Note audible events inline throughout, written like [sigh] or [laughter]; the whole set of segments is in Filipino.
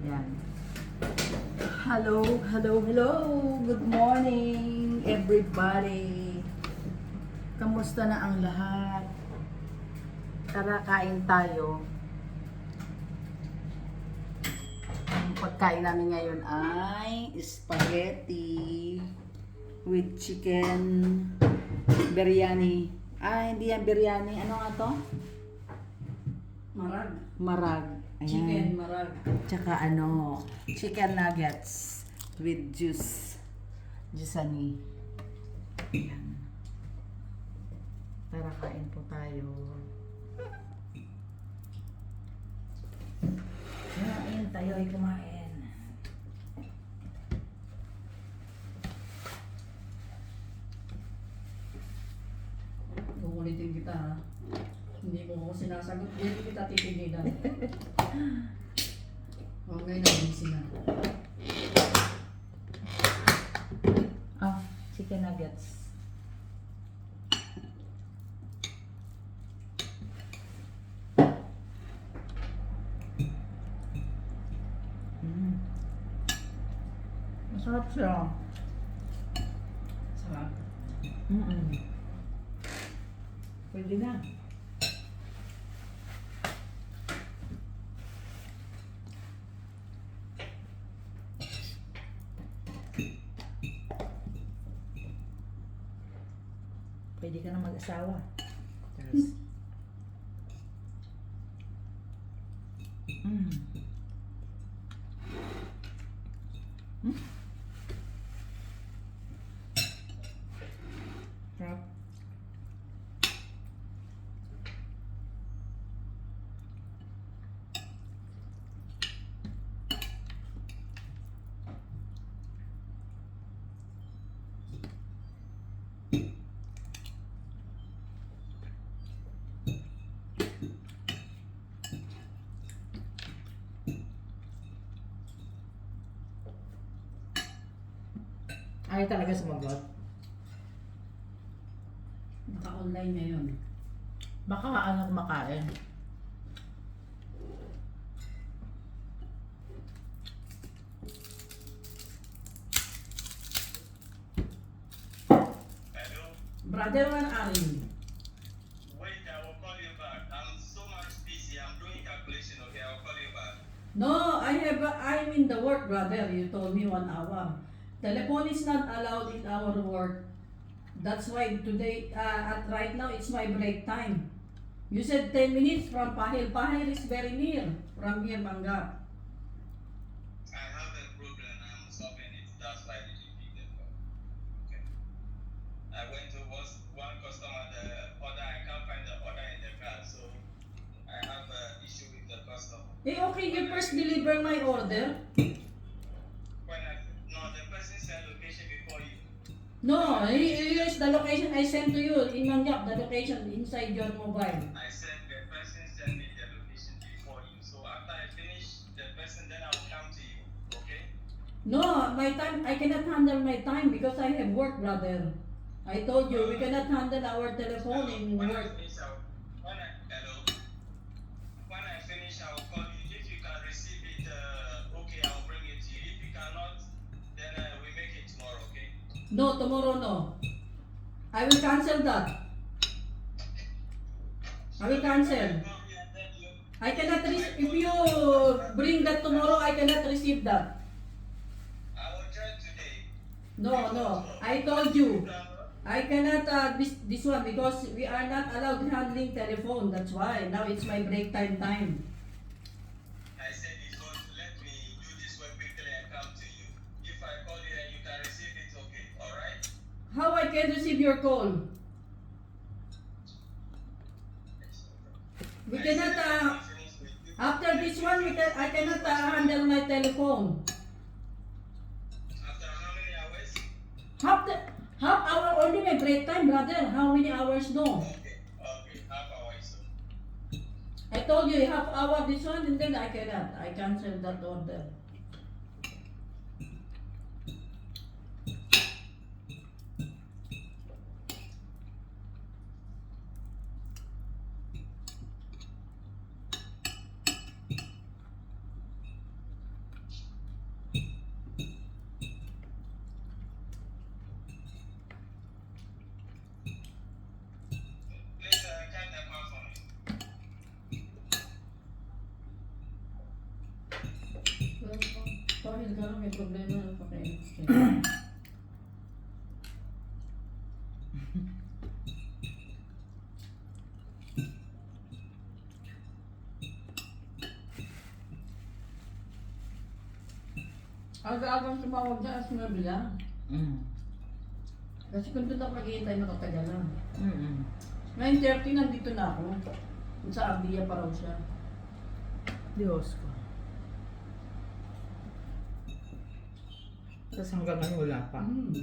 Yan. Hello, hello, hello. Good morning, everybody. Kamusta na ang lahat? Tara, kain tayo. Ang pagkain namin ngayon ay spaghetti with chicken biryani. Ah, hindi yan biryani. Ano nga to? Marag. Marag. Ayan. Chicken, marag. Tsaka ano, chicken nuggets with juice. Jusani. Ayan. Tara, kain po tayo. Kain tayo ay kumain. Kukulitin kita ha. Hindi sinasagot. Hindi kita titigilan. Huwag [laughs] ngayon na busy na. Oh, chicken nuggets. Mm. Masarap siya. Sarap. Mm-mm. Pwede na. Pwede ka na mag-asawa. Mm. Mm. Sarap. Ayaw talaga sumagot. Naka-online ngayon. Baka ano kumakain. Hello? Brother man Arin. Wait, I will call you back. I'm so much busy. I'm doing calculation, okay? I'll call you back. No, I have, I'm in the work, brother. You told me one hour. Telephone is not allowed in our work. That's why today, uh, at right now, it's my break time. You said 10 minutes from Pahil. Pahil is very near from here, Manga. I have a problem. I'm solving it. That's why I didn't pick. Okay. I went to was one customer, the order. I can't find the order in the car, so I have an issue with the customer. Eh, okay, you first deliver my order. No, he- here's the location I sent to you in Mangyap, the location inside your mobile. I said the person sent me the location before you. So after I finish the person, then I will come to you. Okay. No, my time, I cannot handle my time because I have work, brother. I told you, we cannot handle our telephone in work. No, tomorrow no. I will cancel that. I will cancel. I cannot, re- if you bring that tomorrow, I cannot receive that. I today. No, no, I told you. I cannot uh, this, this one because we are not allowed handling telephone. That's why now it's my break time time. I can receive your call? We cannot. Uh, after this one, we can. I cannot uh, handle my telephone. After how many hours? Half the half hour only my break time, brother. How many hours no? Okay, okay, half hour is. I told you half hour this one, and then I cannot. I cancel that order. Ka may problema ng pakain. Aga-agang tumawag na as mga bilang. Mm. Kasi kung doon ako naghihintay makatagal lang. Mm-mm. 9.30 nandito na ako. Sa Abdiya pa raw siya. Diyos ko. Tapos hanggang ngayon wala pa. Hmm.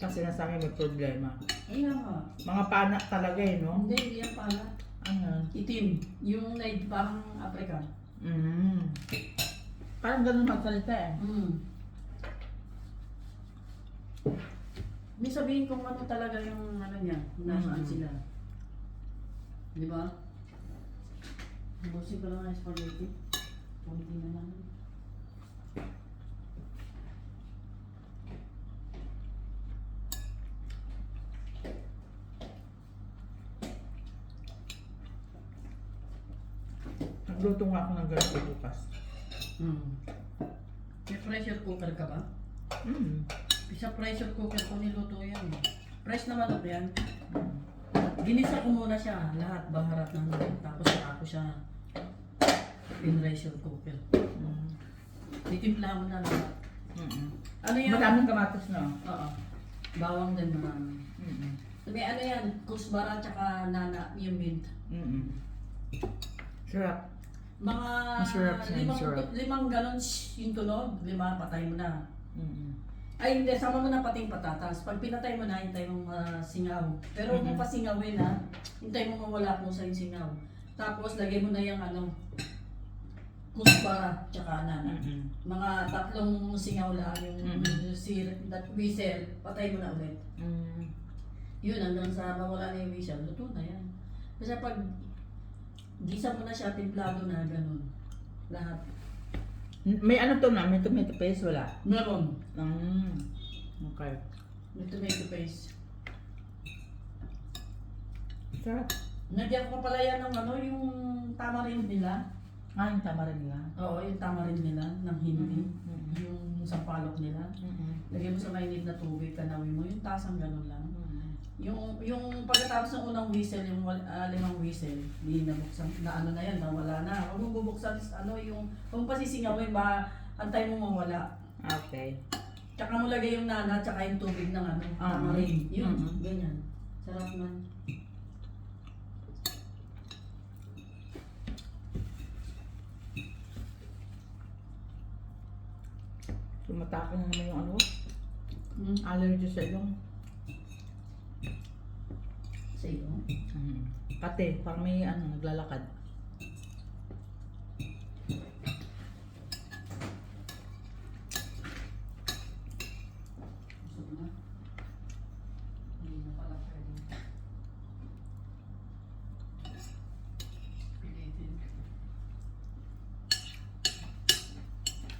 Kasi nasabi may problema. Kaya nga. Mga panak talaga eh, no? Hindi, hindi yan pala. Ano? Itim. Yung na parang Africa. Mm. Parang ganun magsalita eh. Hmm. May sabihin kung ano talaga yung ano niya, kung nasaan Mhm. sila. Di ba? Busin ko lang ang spaghetti. Kunti na lang. Nagluto nga ako ng ganito bukas. Hmm. May pressure cooker ka ba? Mm. Sa pressure cooker ko niluto yan. eh. Fresh na manok yan. Mm. Ginisa ko muna siya, lahat, baharat ng manok. Tapos saka ko siya in pressure cooker. Mm. Titimpla mo na lahat. Mm-mm. Ano yan? Madaming kamatis no? Oo. Bawang din marami. Mm-mm. Sabi, ano yan? Kusbara tsaka nana, yung mint. Mm-mm. Sarap. Mga Masarap siya, limang, masarap. limang ganon shh, yung tunog, lima patay mo na. Mm-mm. Ay hindi, sama mo na pating patatas. Pag pinatay mo na, hintay mo masingaw. Pero huwag mo Mhm. pa singawin ha. Hintay mo mawala kung sa yung singaw. Tapos lagay mo na yung ano, kusbara tsaka nana. Mm-mm. Mga tatlong singaw lang yung sir, that whistle, patay mo na ulit. Mm. Yun, hanggang sa mawala na yung whistle, luto na yan. Kasi pag gisa mo na siya, timplado na, ganun. Lahat. May ano to na? May tomato paste? Wala. Meron. Mm. Okay. May tomato paste. Sarap. Nagyan ko pala yan ng ano, yung tamarind nila. Ah, yung tama rin nila. Oo, yung tamarind nila, ng hindi. Mm. Yung sampalok nila. Mm-mm. Lagyan mo sa mainit na tubig, kanawin mo, yung tasang ganun lang. Yung yung pagkatapos ng unang whistle, yung ah, limang whistle, di nabuksan, na ano na yan, nawala na. Huwag mo bubuksan, ano yung, mo pasisingawin, ba, antay mo mawala. Okay. Tsaka mo lagay yung nana, tsaka yung tubig ng ano, Ah. tamarind. Yun, Mhm. ganyan. Sarap man. Tumatakong naman yung ano, Mm. allergy sa ilong. Sa iyo. Mm. Pati, parang may ano, naglalakad.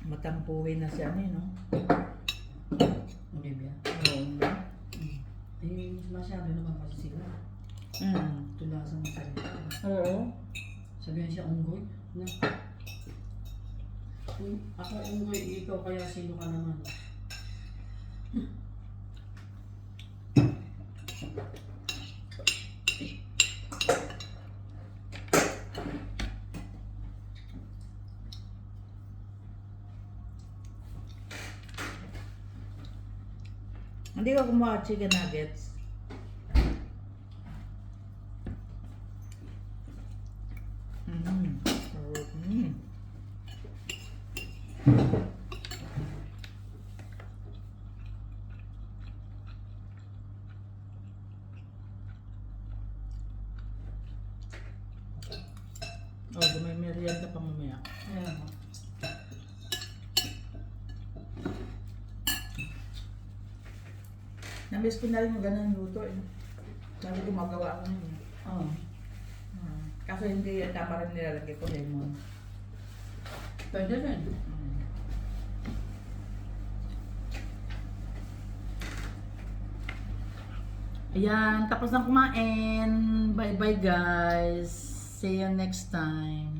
Matampuhin na si ano eh, no? Olivia. Oo. Eh, masyado naman kasi sila. Mm. Tulasan salita. Oo. Sabihan siya unggoy. Na. Kung ako unggoy, ikaw kaya sino ka naman? Hindi ka kumuha chicken nuggets. Mm. Sarap. Mm. Oh, may merienda pa mamaya. Kaya nga. Namiss ko na rin yung ganun luto eh. Sabi ko magawa ako nun. eh. Oo. Hmm. Kaso hindi yung tama rin nilalagay ko lemon. Pwede rin. Hmm. Ayan, tapos na kumain. Bye-bye guys. See you next time.